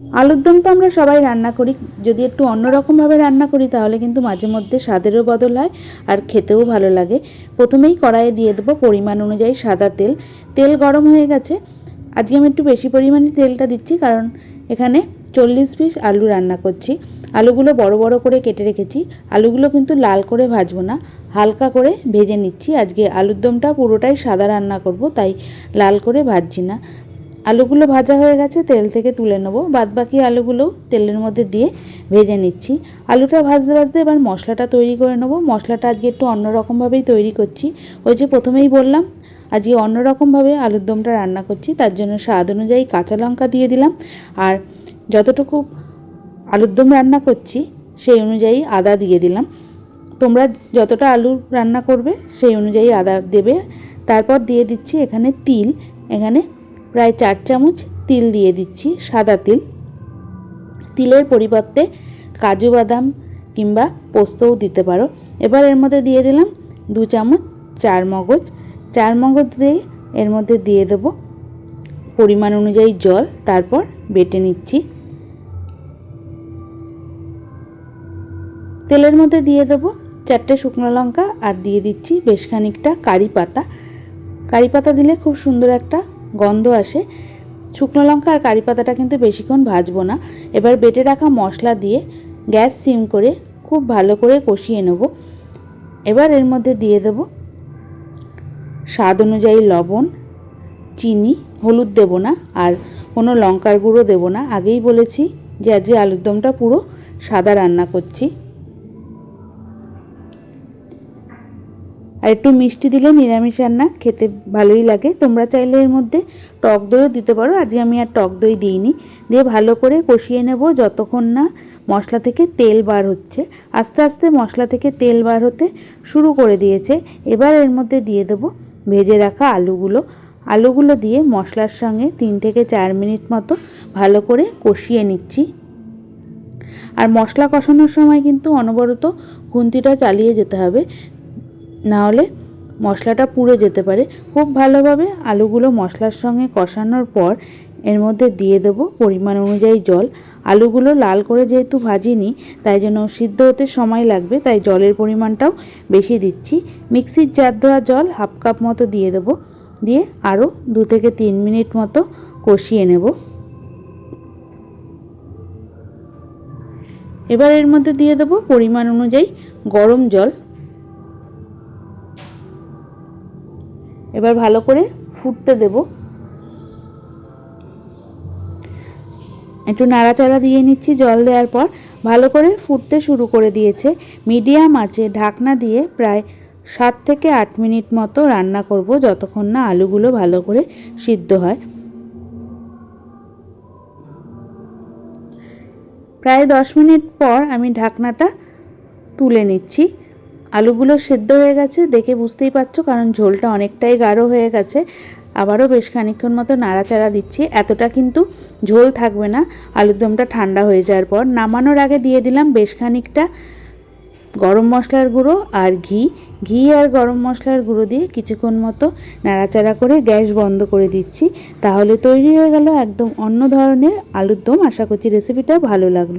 আলুর দম তো আমরা সবাই রান্না করি। যদি একটু অন্যরকমভাবে রান্না করি, তাহলে কিন্তু মাঝে মধ্যে স্বাদেরও বদল হয় আর খেতেও ভালো লাগে। প্রথমেই কড়াইয়ে দিয়ে দেবো পরিমাণ অনুযায়ী সাদা তেল। তেল গরম হয়ে গেছে। আজকে আমি একটু বেশি পরিমাণে তেলটা দিচ্ছি, কারণ এখানে চল্লিশ পিস আলু রান্না করছি। আলুগুলো বড় বড় করে কেটে রেখেছি। আলুগুলো কিন্তু লাল করে ভাজবো না, হালকা করে ভেজে নিচ্ছি। আজকে আলুর দমটা পুরোটাই সাদা রান্না করব, তাই লাল করে ভাজছি না। আলুগুলো ভাজা হয়ে গেছে, তেল থেকে তুলে নেব। বাদবাকি আলুগুলো তেলের মধ্যে দিয়ে ভেজে নিচ্ছি। আলুটা ভাজতে ভাজতে এবার মশলাটা তৈরি করে নেব। মশলাটা আজকে একটু অন্যরকমভাবেই তৈরি করছি। ওই যে প্রথমেই বললাম, আজকে অন্যরকমভাবে আলুর দমটা রান্না করছি। তার জন্য স্বাদ অনুযায়ী কাঁচা লঙ্কা দিয়ে দিলাম। আর যতটুকু আলুর দম রান্না করছি, সেই অনুযায়ী আদা দিয়ে দিলাম। তোমরা যতটা আলু রান্না করবে, সেই অনুযায়ী আদা দেবে। তারপর দিয়ে দিচ্ছি এখানে তিল। এখানে প্রায় চার চামচ তিল দিয়ে দিচ্ছি, সাদা তিল। তিলের পরিবর্তে কাজু বাদাম কিংবা পোস্তও দিতে পারো। এবার এর মধ্যে দিয়ে দিলাম দু চামচ চার মগজ। চার মগজ দিয়ে এর মধ্যে দিয়ে দেব পরিমাণ অনুযায়ী জল, তারপর বেটে নিচ্ছি। তেলের মধ্যে দিয়ে দেবো চারটে শুকনো লঙ্কা আর দিয়ে দিচ্ছি বেশ খানিকটা কারি পাতা। কারি পাতা দিলে খুব সুন্দর একটা গন্ধ আসে। শুকনো লঙ্কা আর কারি পাতাটা কিন্তু বেশিক্ষণ ভাজবো না। এবার বেটে রাখা মশলা দিয়ে গ্যাস সিম করে খুব ভালো করে কষিয়ে নেব। এবার এর মধ্যে দিয়ে দেব স্বাদ অনুযায়ী লবণ, চিনি, হলুদ দেব না আর কোনো লঙ্কার গুঁড়ো দেব না। আগেই বলেছি যে আজকে আলুর দমটা পুরো সাদা রান্না করছি। আর একটু মিষ্টি দিলে নিরামিষ রান্না খেতে ভালোই লাগে। তোমরা চাইলে এর মধ্যে টক দইও দিতে পারো। আজকে আমি আর টক দই দিইনি। দিয়ে ভালো করে কষিয়ে নেব যতক্ষণ না মশলা থেকে তেল বার হচ্ছে। আস্তে আস্তে মশলা থেকে তেল বার হতে শুরু করে দিয়েছে। এবার এর মধ্যে দিয়ে দেবো ভেজে রাখা আলুগুলো। আলুগুলো দিয়ে মশলার সঙ্গে তিন থেকে চার মিনিট মতো ভালো করে কষিয়ে নিচ্ছি। আর মশলা কষানোর সময় কিন্তু অনবরত খুন্তিটা চালিয়ে যেতে হবে। নাহলে মশলাটা পুড়ে যেতে পারে। খুব ভালোভাবে আলুগুলো মশলার সঙ্গে কষানোর পর এর মধ্যে দিয়ে দেবো পরিমাণ অনুযায়ী জল। আলুগুলো লাল করে যেহেতু ভাজিনি, তাই জন্য সিদ্ধ হতে সময় লাগবে, তাই জলের পরিমাণটাও বেশি দিচ্ছি। মিক্সির জার দেওয়া জল হাফ কাপ মতো দিয়ে দেবো। দিয়ে আরও দু থেকে তিন মিনিট মতো কষিয়ে নেব। এবার এর মধ্যে দিয়ে দেবো পরিমাণ অনুযায়ী গরম জল। এবার ভালো করে ফুটতে দেব। একটু নাড়াচাড়া দিয়ে নিচ্ছি জল দেওয়ার পর। ভালো করে ফুটতে শুরু করে দিয়েছে। মিডিয়াম আছে ঢাকনা দিয়ে প্রায় সাত থেকে আট মিনিট মতো রান্না করব যতক্ষণ না আলুগুলো ভালো করে সিদ্ধ হয়। প্রায় দশ মিনিট পর আমি ঢাকনাটা তুলে নিচ্ছি। আলুগুলো সেদ্ধ হয়ে গেছে, দেখে বুঝতেই পারছ, কারণ ঝোলটা অনেকটাই গাঢ় হয়ে গেছে। আবারও বেশ খানিক্ষণ মতো নাড়াচাড়া দিচ্ছি, এতটা কিন্তু ঝোল থাকবে না, আলুর দমটা ঠান্ডা হয়ে যাওয়ার পর। নামানোর আগে দিয়ে দিলাম বেশ খানিকটা গরম মশলার গুঁড়ো আর ঘি। ঘি আর গরম মশলার গুঁড়ো দিয়ে কিছুক্ষণ মতো নাড়াচাড়া করে গ্যাস বন্ধ করে দিচ্ছি। তাহলে তৈরি হয়ে গেল একদম অন্য ধরনের আলুর দম। আশা করছি রেসিপিটা ভালো লাগল।